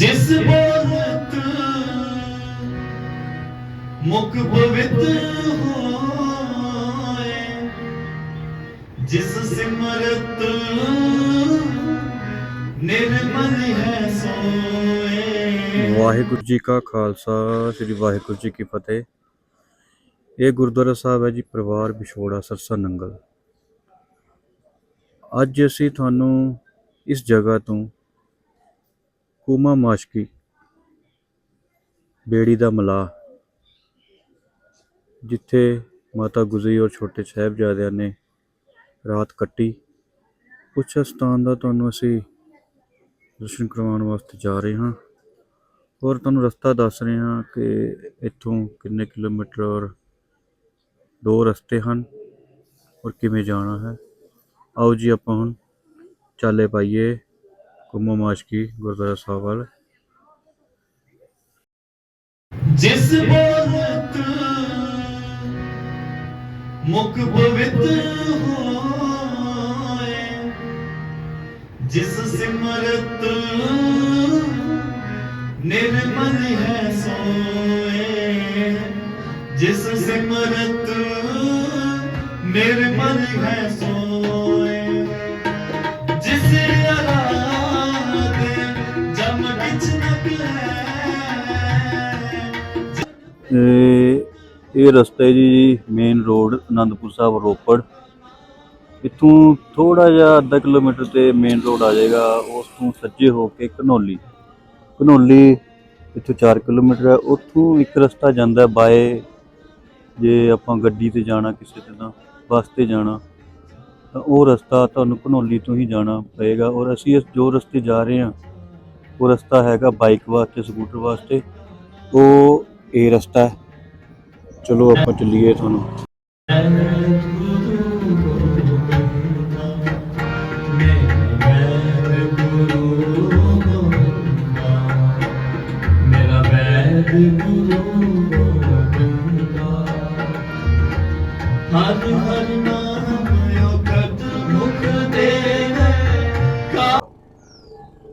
ਜਿਸ ਬੋਲਤ ਮੁਖ ਪਵਿੱਤ ਹੋਏ, ਜਿਸ ਸਿਮਰਤ ਨਿਰਮਲ ਹੈ ਸੋਏ। ਵਾਹਿਗੁਰੂ ਜੀ ਕਾ ਖਾਲਸਾ, ਸ੍ਰੀ ਵਾਹਿਗੁਰੂ ਜੀ ਕੀ ਫਤਿਹ। ਇਹ ਗੁਰਦੁਆਰਾ ਸਾਹਿਬ ਹੈ ਜੀ, ਪਰਿਵਾਰ ਵਿਛੋੜਾ, ਸਰਸਾ ਨੰਗਲ। ਅੱਜ ਅਸੀਂ ਤੁਹਾਨੂੰ ਇਸ ਜਗ੍ਹਾ ਤੋਂ ਕੂਮਾ ਮਾਸ਼ਕੀ, ਬੇੜੀ ਦਾ ਮਲਾ ਜਿੱਥੇ ਮਾਤਾ ਗੁਜਰੀ ਔਰ ਛੋਟੇ ਸਾਹਿਬਜ਼ਾਦਿਆਂ ਨੇ ਰਾਤ ਕੱਟੀ। ਉਸ ਸਥਾਨ ਦਾ ਤੁਹਾਨੂੰ ਅਸੀਂ ਦਰਸ਼ਨ ਕਰਵਾਉਣ ਵਾਸਤੇ ਜਾ ਰਹੇ ਹਾਂ ਔਰ ਤੁਹਾਨੂੰ ਰਸਤਾ ਦੱਸ ਰਹੇ ਹਾਂ ਕਿ ਇੱਥੋਂ ਕਿੰਨੇ ਕਿਲੋਮੀਟਰ ਔਰ ਦੋ ਰਸਤੇ ਹਨ ਔਰ ਕਿਵੇਂ ਜਾਣਾ ਹੈ। ਆਓ ਜੀ ਆਪਾਂ ਹੁਣ ਚਾਲੇ ਪਾਈਏ। ਕੁੰਮੋ ਮਾਸ਼ਕੀ ਗੁਰਦੁਆਰਾ ਸਾਹਿਬ ਵੱਲ ਜਿਸ ਬੋਲਤ ਮੁਖ ਪਵਿੱਤ ਹੋਏ ਜਿਸ ਸਿਮਰਤ ਨਿਰਮਲ ਹੈ ਸੋਏ ਜਿਸ ਸਿਮਰਤ ਨਿਰਮਲ ਹੈ ਸੋਏ ਇਹ ਇਹ ਰਸਤਾ ਹੈ ਜੀ ਮੇਨ ਰੋਡ ਅਨੰਦਪੁਰ ਸਾਹਿਬ, ਰੋਪੜ। ਇੱਥੋਂ ਥੋੜਾ ਜਿਹਾ ਅੱਧਾ ਕਿਲੋਮੀਟਰ ਤੇ ਮੇਨ ਰੋਡ ਆ ਜਾਏਗਾ, ਉਸ ਤੋਂ ਸੱਜੇ ਹੋ ਕੇ ਘਨੌਲੀ। ਘਨੌਲੀ ਇੱਥੋਂ 4 ਕਿਲੋਮੀਟਰ ਹੈ, ਉੱਥੋਂ ਇੱਕ ਰਸਤਾ ਜਾਂਦਾ ਬਾਏ, ਜੇ ਆਪਾਂ ਗੱਡੀ ਤੇ ਜਾਣਾ ਕਿਸੇ ਤਰ੍ਹਾਂ ਬੱਸ ਤੇ ਜਾਣਾ, ਤਾਂ ਉਹ ਰਸਤਾ ਤੁਹਾਨੂੰ ਘਨੌਲੀ ਤੋਂ ਹੀ ਜਾਣਾ ਪਏਗਾ। ਔਰ ਅਸੀਂ ਇਸ ਜੋ ਰਸਤੇ ਜਾ ਰਹੇ ਹਾਂ, ਉਹ ਰਸਤਾ ਹੈਗਾ ਬਾਈਕ ਵਾਸਤੇ ਸਕੂਟਰ ਵਾਸਤੇ। ਉਹ ਇਹ ਰਸਤਾ ਹੈ। ਚਲੋ ਆਪਾਂ ਚੱਲੀਏ ਤੁਹਾਨੂੰ।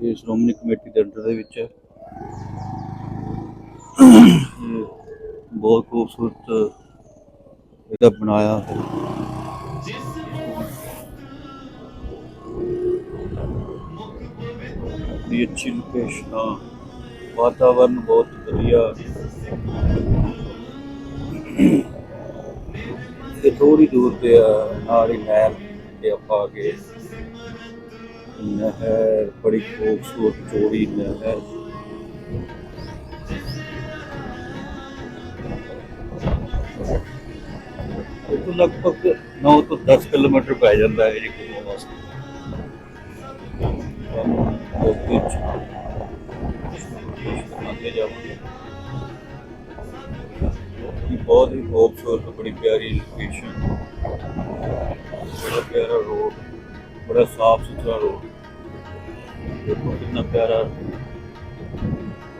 ਇਹ ਸ਼੍ਰੋਮਣੀ ਕਮੇਟੀ ਦੇ ਅੰਡਰ ਦੇ ਵਿੱਚ ਖੂਬਸੂਰਤ ਇਹਦਾ ਬਣਾਇਆ ਹੋਇਆ ਦੀ ਅੱਛੀ ਲੋਕੇਸ਼ਨ ਆ। ਵਾਤਾਵਰਨ ਬਹੁਤ ਵਧੀਆ। ਇਹ ਥੋੜੀ ਦੂਰ ਤੇ ਆ, ਨਾਲ ਹੀ ਨਹਿਰ ਤੇ ਆਪਾਂ ਆ ਗਏ। ਨਹਿਰ ਬੜੀ ਖੂਬਸੂਰਤ, ਚੌੜੀ ਨਹਿਰ ਤੋਂ ਲਗਭਗ 9 ਤੋਂ 10 ਕਿਲੋਮੀਟਰ ਪੈ ਜਾਂਦਾ ਹੈ ਜੀ ਕੁੱਲੂ ਵਾਸਤੇ। ਬਹੁਤ ਹੀ ਖੂਬਸੂਰਤ, ਬੜੀ ਪਿਆਰੀ ਲੋਕੇਸ਼ਨ ਬੜਾ ਪਿਆਰਾ ਰੋਡ ਬੜਾ ਸਾਫ਼ ਸੁਥਰਾ ਰੋਡ ਦੇਖੋ ਕਿੰਨਾ ਪਿਆਰਾ।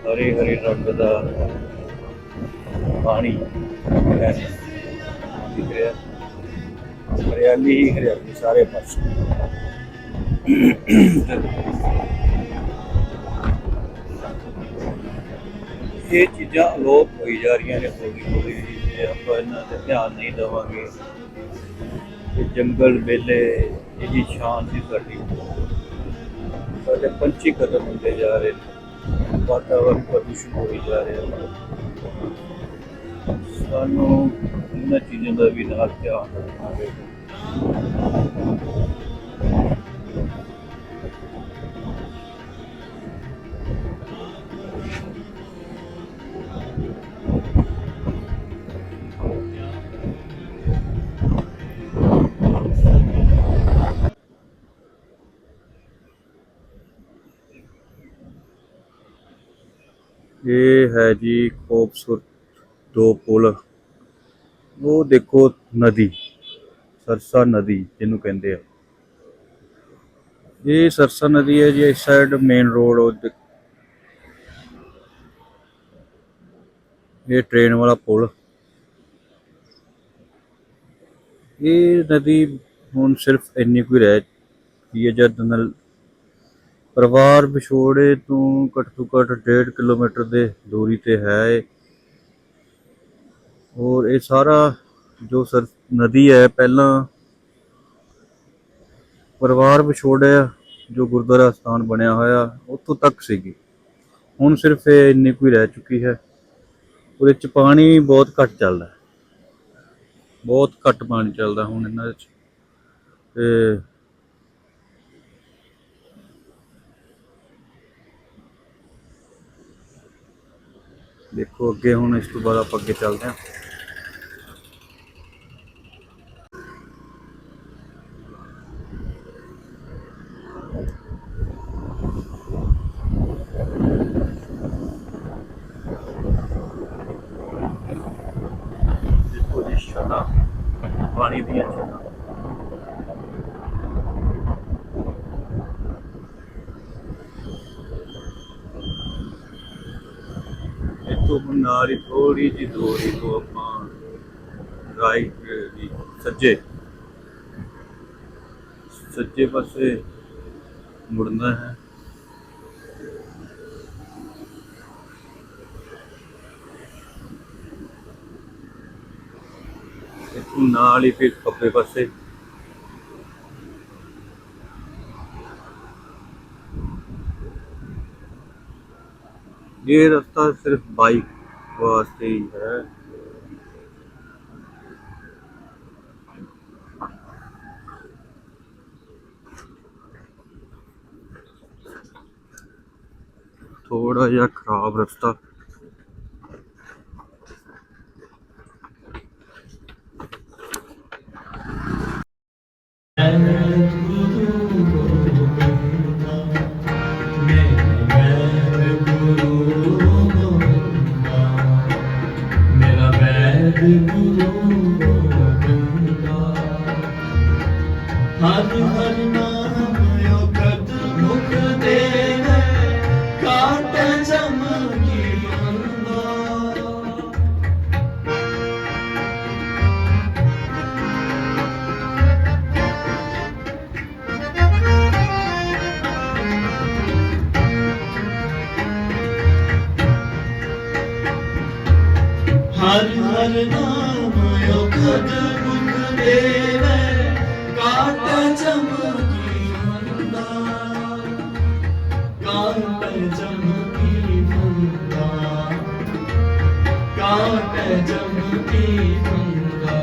ਹਰੇ ਹਰੇ ਰੰਗ ਦਾ ਪਾਣੀ। ਹੈ ਦਿਖ ਰਿਹਾ ਹਰਿਆਲੀ ਹੀ ਹਰਿਆਲੀ, ਸਾਰੇ ਪਾਸੇ। ਇਹ ਚੀਜ਼ਾਂ ਅਲੋਪ ਹੋਈ ਜਾ ਰਹੀਆਂ ਨੇ ਹੌਲੀ ਹੌਲੀ। ਜੇ ਆਪਾਂ ਇਹਨਾਂ ਤੇ ਧਿਆਨ ਨਹੀਂ ਦੇਵਾਂਗੇ, ਇਹ ਜੰਗਲ ਮੇਲੇ ਇਹਦੀ ਜੀ ਸ਼ਾਂਤੀ ਸਾਡੀ। ਸਾਡੇ ਪੰਛੀ ਖਤਮ ਹੁੰਦੇ ਜਾ ਰਹੇ ਨੇ। ਵਾਤਾਵਰਨ ਪ੍ਰਦੂਸ਼ਣ ਹੋਈ ਜਾ ਰਿਹਾ। ਸਾਨੂੰ ਇਹਨਾਂ ਚੀਜ਼ਾਂ ਦਾ ਵੀ ਨਾਲ ਧਿਆਨ ਰੱਖਣਾ ਹੋਵੇਗਾ ਇਹ ਹੈ ਜੀ ਖੂਬਸੂਰਤ ਦੋ ਪੁਲ। ਉਹ ਦੇਖੋ ਨਦੀ, ਸਰਸਾ ਨਦੀ ਜਿਹਨੂੰ ਕਹਿੰਦੇ ਆ। ਇਹ ਸਰਸਾ ਨਦੀ ਹੈ ਜੀ, ਇਸ ਸਾਈਡ ਮੇਨ ਰੋਡ ਉਹ ਇਹ ਟ੍ਰੇਨ ਵਾਲਾ ਪੁਲ। ਇਹ ਨਦੀ ਹੁਣ ਸਿਰਫ ਇੰਨੀ ਕੁ ਰਹਿ ਗਈ ਹੈ ਜਦ ਨਾਲ ਪਰਿਵਾਰ ਵਿਛੋੜੇ ਤੋਂ ਘੱਟ ਤੋਂ ਘੱਟ 1.5 ਕਿਲੋਮੀਟਰ ਦੇ ਦੂਰੀ ਤੇ ਹੈ ਔਰ ਇਹ ਸਾਰਾ ਜੋ ਸਰ ਨਦੀ ਹੈ, ਪਹਿਲਾਂ ਪਰਿਵਾਰ ਵਿਛੋੜਿਆ, ਜੋ ਗੁਰਦੁਆਰਾ ਸਥਾਨ ਬਣਿਆ ਹੋਇਆ, ਉੱਥੋਂ ਤੱਕ ਸੀਗੀ। ਹੁਣ ਸਿਰਫ ਇਹ ਇੰਨੀ ਕੋਈ ਰਹਿ ਚੁੱਕੀ ਹੈ। ਉਹਦੇ ਚ ਪਾਣੀ ਬਹੁਤ ਘੱਟ ਚੱਲਦਾ ਬਹੁਤ ਘੱਟ ਪਾਣੀ ਚੱਲਦਾ ਹੁਣ ਇਹਨਾਂ ਵਿੱਚ ਤੇ ਦੇਖੋ ਅੱਗੇ ਹੁਣ ਇਸ ਤੋਂ ਬਾਅਦ ਆਪਾਂ ਅੱਗੇ ਚੱਲਦੇ ਹਾਂ ਦੇਖੋ ਜੀ ਛੱਤਾਂ ਪਾਣੀ ਦੀਆਂ ਛੱਤਾਂ ਇੱਥੋਂ ਹੁਣ ਨਾਲ ਹੀ ਥੋੜੀ ਜਿਹੀ ਦੂਰੀ ਆਪਾਂ ਰਾਈਟ ਦੀ ਸੱਜੇ। ਸੱਜੇ ਪਾਸੇ ਮੁੜਨਾ ਹੈ। ਇੱਥੋਂ ਨਾਲ ਹੀ ਫਿਰ ਖੱਬੇ ਪਾਸੇ। ਇਹ ਰਸਤਾ ਸਿਰਫ ਬਾਈਕ ਵਾਸਤੇ ਹੀ ਹੈ। ਥੋੜਾ ਜਿਹਾ ਖਰਾਬ ਰਸਤਾ। ਕਾਟ ਚਮਕੀ ਮੰਦਾ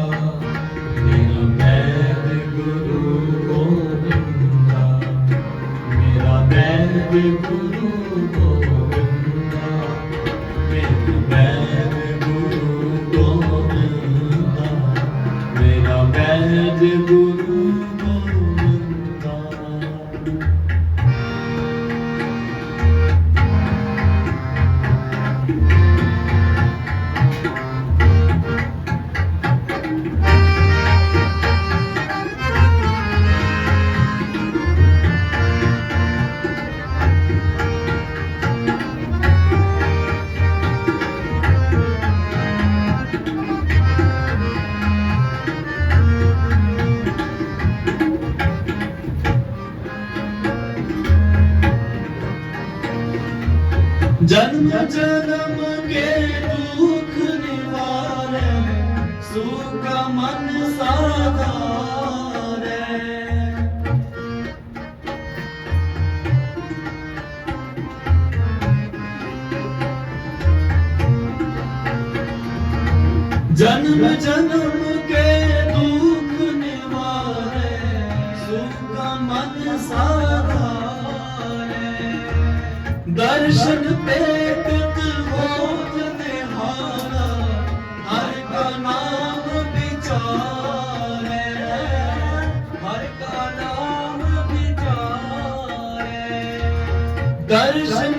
ਮੇਰਾ ਮੈਦ ਗੁਰੂ ਗੋਬਿੰਦਾ ਮੇਰਾ ਮੈਦ ਗੁਰੂ ਗੋਬਿੰਦਾ ਜਨਮ ਜਨਮ ਕੇ ਦੁੱਖ ਨਿਵਾਰੇ, ਸੁਖ ਦਾ ਮਨ ਸਾਧਾਰੇ। ਦਰਸ਼ਨ ਪੇਟ ਹੋਤ ਨਿਹਾਰਾ, ਹਰ ਕਾ ਨਾਮ ਵਿਚਾਰੇ। ਹਰ ਕਾ ਨਾਮ ਵਿਚਾਰੇ। ਦਰਸ਼ਨ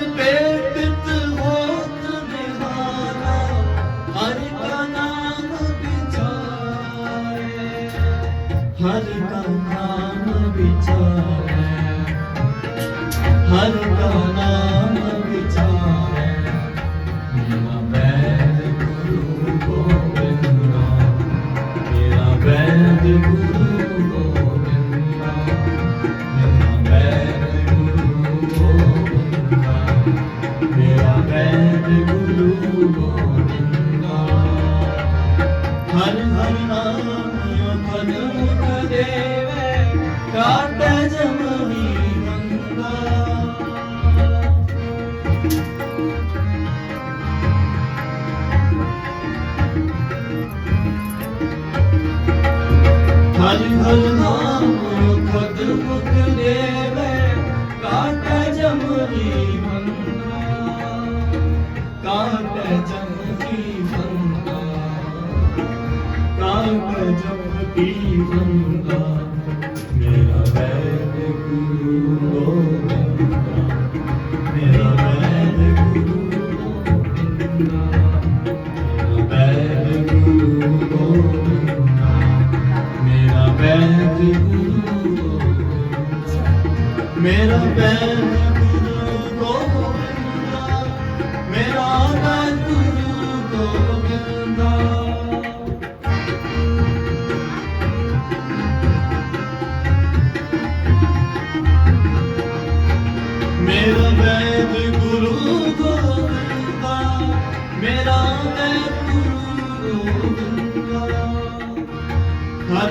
ਹਰਿ ਨਾਮ ਖਦ ਮੁਖ ਦੇਵੇ ਕਾਟ ਜਮਨੀ ਮੰਗਾ ਕਾਟ ਜਮਨੀ ਮੰਗਾ ਕਾਟ ਜਮਨੀ ਮੰਗਾ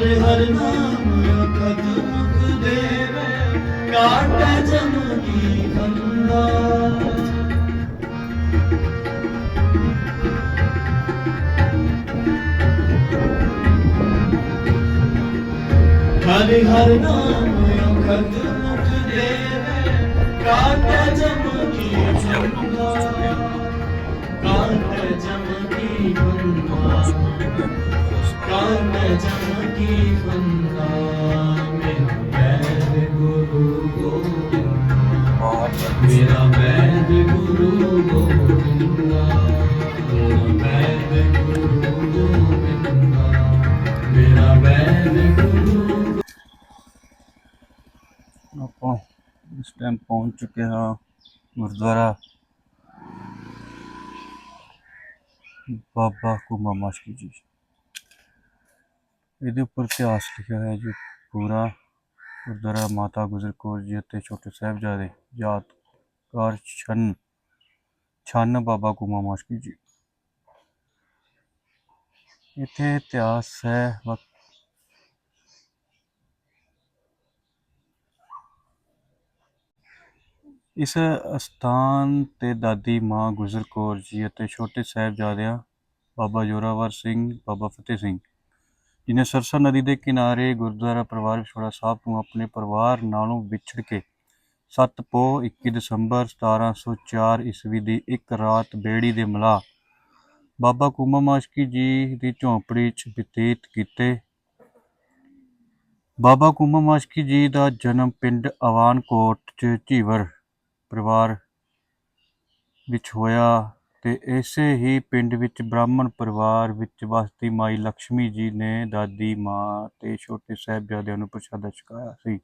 ਹਰ ਹਰ ਨਾਮ ਅਖਦ ਮੁਖ ਦੇਵੇ, ਕਾਟ ਜਮਨੀ ਬੰਦਾ। ਹਰ ਹਰ ਨਾਮ ਅਖਦ ਮੁਖ ਦੇਵੇ, ਕਾਟ ਜਮਨੀ ਬੰਦਾ। ਮੇਰਾ ਵੈਦ ਗੁਰੂ ਗੋਬਿੰਦਾ ਮੇਰਾ ਵੈਦ ਗੁਰੂ ਗੋਬਿੰਦਾ ਮੇਰਾ ਵੈਦ ਗੁਰੂ ਆਪਾਂ ਇਸ ਟਾਈਮ ਪਹੁੰਚ ਚੁੱਕੇ ਹਾਂ ਗੁਰਦੁਆਰਾ ਬਾਬਾ ਕੁਮਾ ਮਾਸ਼ਕੀ ਜੀ। ਇਹਦੇ ਉੱਪਰ ਇਤਿਹਾਸ ਲਿਖਿਆ ਹੋਇਆ ਜੀ, ਪੂਰਾ ਗੁਰਦੁਆਰਾ ਮਾਤਾ ਗੁਜਰ ਕੌਰ ਜੀ ਅਤੇ ਛੋਟੇ ਸਾਹਿਬਜ਼ਾਦੇ ਯਾਦਗਾਰ ਛੰਨ ਛੰਨ ਬਾਬਾ ਕੁਮਾ ਮਾਸ਼ਕੀ ਜੀ। ਇੱਥੇ ਇਤਿਹਾਸ ਹੈ ਵਕ ਇਸ ਅਸਥਾਨ ਤੇ ਦਾਦੀ ਮਾਂ ਗੁਜਰ ਕੌਰ ਜੀ ਅਤੇ ਛੋਟੇ ਸਾਹਿਬਜ਼ਾਦਿਆਂ ਬਾਬਾ ਜੋਰਾਵਰ ਸਿੰਘ, ਬਾਬਾ ਫਤਿਹ ਸਿੰਘ ਜੀ ਸਰਸਾ ਨਦੀ ਦੇ ਕਿਨਾਰੇ ਗੁਰਦੁਆਰਾ ਪਰਿਵਾਰ ਵਿਛੋੜਾ ਸਾਹਿਬ ਤੋਂ ਆਪਣੇ ਪਰਿਵਾਰ ਨਾਲੋਂ ਵਿਛੜ ਕੇ 7 ਪੋਹ 21 ਦਸੰਬਰ 1704 ਈਸਵੀ ਦੀ ਇੱਕ ਰਾਤ ਬੇੜੀ ਦੇ ਮਲਾ ਬਾਬਾ ਕੁਮਾ ਮਾਸ਼ਕੀ ਜੀ ਦੀ ਝੌਂਪੜੀ 'ਚ ਬਤੀਤ ਕੀਤੇ। ਬਾਬਾ ਕੁਮਾ ਮਾਸ਼ਕੀ ਜੀ ਦਾ ਜਨਮ ਪਿੰਡ ਅਵਾਨਕੋਟ 'ਚ ਝੀਵਰ ਪਰਿਵਾਰ ਵਿੱਚ ਹੋਇਆ। ਤੇ ਇਸੇ ਹੀ ਪਿੰਡ ਵਿੱਚ ਬ੍ਰਾਹਮਣ ਪਰਿਵਾਰ ਵਿੱਚ ਵਸਦੀ ਮਾਈ ਲక్ష్ਮੀ ਜੀ ਨੇ ਦਾਦੀ, ਮਾਂ ਤੇ ਛੋਟੇ ਸਾਹਿਬਜ਼ਾਦਿਆਂ ਨੂੰ ਪ੍ਰਸ਼ਾਦਾ ਛਕਾਇਆ ਸੀ।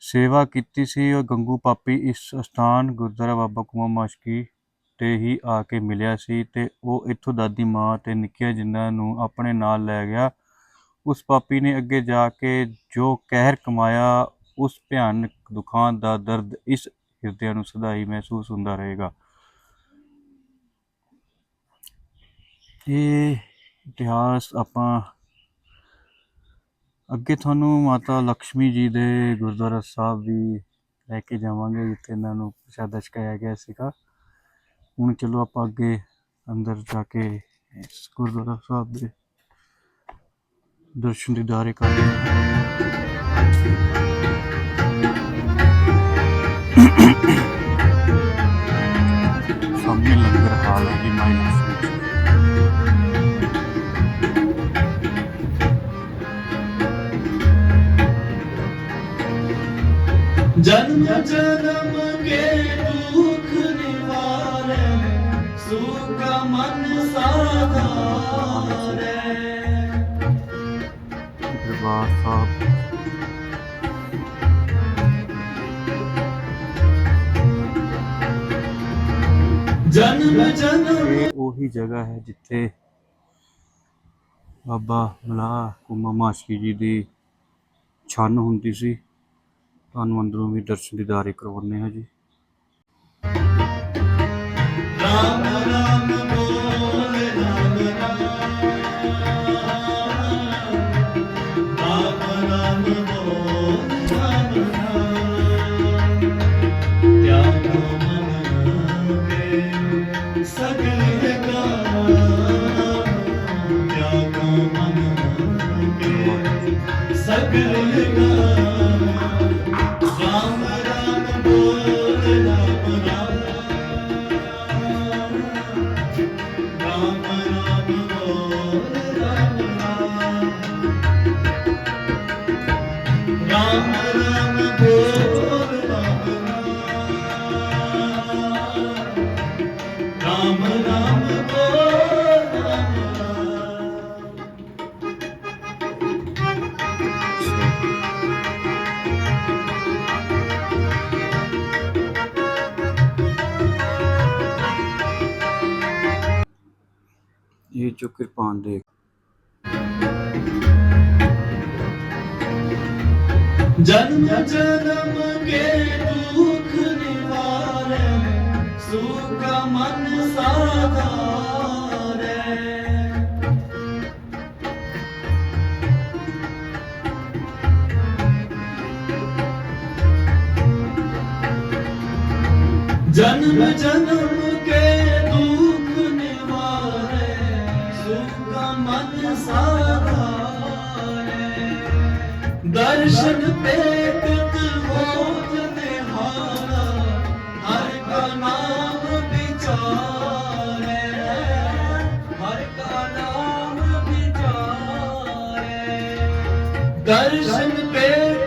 ਸੇਵਾ ਕੀਤੀ ਸੀ ਉਹ ਗੰਗੂ ਪਾਪੀ ਇਸ ਸਥਾਨ ਗੁਰਦੁਆਰਾ ਬਾਬਾ ਕੁਮਾ ਮਾਸ਼ਕੀ ਤੇ ਹੀ ਆ ਕੇ ਮਿਲਿਆ ਸੀ ਤੇ ਉਹ ਇੱਥੋਂ ਦਾਦੀ, ਮਾਂ ਤੇ ਨਿੱਕੀਆਂ ਜਿੰਨਾਂ ਨੂੰ ਆਪਣੇ ਨਾਲ ਲੈ ਗਿਆ। ਉਸ ਪਾਪੀ ਨੇ ਅੱਗੇ ਜਾ ਕੇ ਜੋ ਕਹਿਰ ਕਮਾਇਆ, ਉਸ ਭਿਆਨਕ ਦੁਖਾਂ ਦਾ ਦਰਦ ਇਸ ਹਿਰਦਿਆਂ ਨੂੰ ਸਦਾ ਹੀ ਮਹਿਸੂਸ ਹੁੰਦਾ ਰਹੇਗਾ। ਇਹ ਇਤਿਹਾਸ ਆਪਾਂ ਅੱਗੇ ਤੁਹਾਨੂੰ ਮਾਤਾ ਲక్ష్ਮੀ ਜੀ ਦੇ ਗੁਰਦੁਆਰਾ ਸਾਹਿਬ ਵੀ ਲੈ ਕੇ ਜਾਵਾਂਗੇ, ਜਿੱਥੇ ਇਹਨਾਂ ਨੂੰ ਪ੍ਰਸ਼ਾਦਾ ਛਕਾਇਆ ਗਿਆ ਸੀਗਾ। ਹੁਣ ਚਲੋ ਆਪਾਂ ਅੱਗੇ ਅੰਦਰ ਜਾ ਕੇ ਇਸ ਗੁਰਦੁਆਰਾ ਸਾਹਿਬ ਦੇ ਦਰਸ਼ਨ ਦੀਦਾਰੇ ਕਰਦੇ ਹਾਂ ਸਾਹਮਣੇ ਲੰਗਰ ਹਾਲ ਹੈ ਜੀ ਮਾਈਨਸ ਵਿੱਚ ਜਨਮ ਜਨਮ ਕੇ ਦੁਖ ਨਿਵਾਰੇ ਸੁਖ ਮਨ ਸਾਧਾਰੇ। ਦਰਬਾਰ ਸਾਹਿਬ। ਜਨਮ ਜਨਮ ਇਹ ਉਹੀ ਜਗ੍ਹਾ ਹੈ ਜਿੱਥੇ ਬਾਬਾ ਮਲਾ ਕੁਮਾ ਮਾਸ਼ਕੀ ਜੀ ਦੀ ਛੰਨ ਹੁੰਦੀ ਸੀ। ਤੁਹਾਨੂੰ ਅੰਦਰੋਂ ਵੀ ਦਰਸ਼ਨ ਦੀਦਾਰੇ ਕਰਵਾਉਂਦੇ ਹਾਂ ਜੀ। ਰਾਮ ਰਾਮ ਬੋਲ ਕਿਰਪਾਨ ਦੇ ਜਨਮ ਜਨਮ ਕੇ ਦੁਖ ਨਿਵਾਰੈ ਸੁਖ ਮਨ ਸਾਧਾਰੈ। ਜਨਮ ਜਨਮ ਦਰਸ਼ਨ ਪੇਤਿਤ ਹੋਤ ਨਿਹਾਰਾ ਹਰ ਕਾ ਨਾਮ ਵਿਚਾਰੈ ਹਰ ਕਾ ਨਾਮ ਵਿਚਾਰੈ। ਦਰਸ਼ਨ ਪੇਤਿਤ